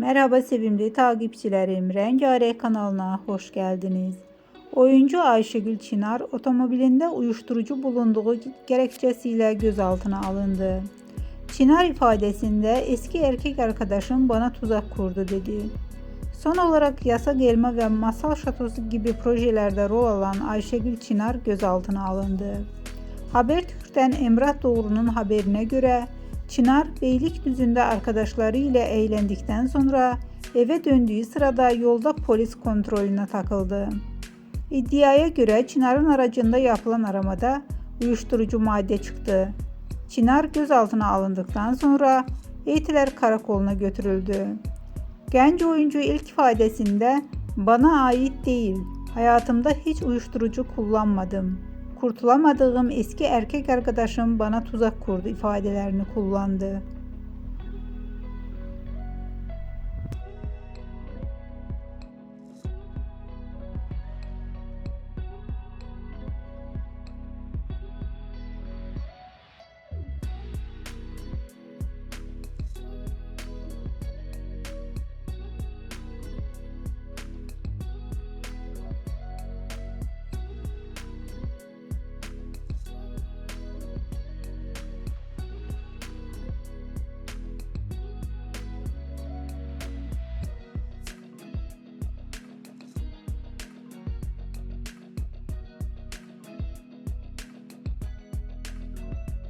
Merhaba sevimli takipçilerim. Rengarenk kanalına hoş geldiniz. Oyuncu Ayşegül Çınar otomobilinde uyuşturucu bulunduğu gerekçesiyle gözaltına alındı. Çınar ifadesinde eski erkek arkadaşım bana tuzak kurdu dedi. Son olarak Yasak Elma ve Masal Şatosu gibi projelerde rol alan Ayşegül Çınar gözaltına alındı. Habertürk'ten Emrah Doğru'nun haberine göre Çınar Beylikdüzü'nde arkadaşları ile eğlendikten sonra eve döndüğü sırada yolda polis kontrolüne takıldı. İddiaya göre Çınar'ın aracında yapılan aramada uyuşturucu madde çıktı. Çınar gözaltına alındıktan sonra Etiler Karakolu'na götürüldü. Genç oyuncu ilk ifadesinde bana ait değil, hayatımda hiç uyuşturucu kullanmadım. Kurtulamadığım eski erkek arkadaşım bana tuzak kurdu ifadelerini kullandı.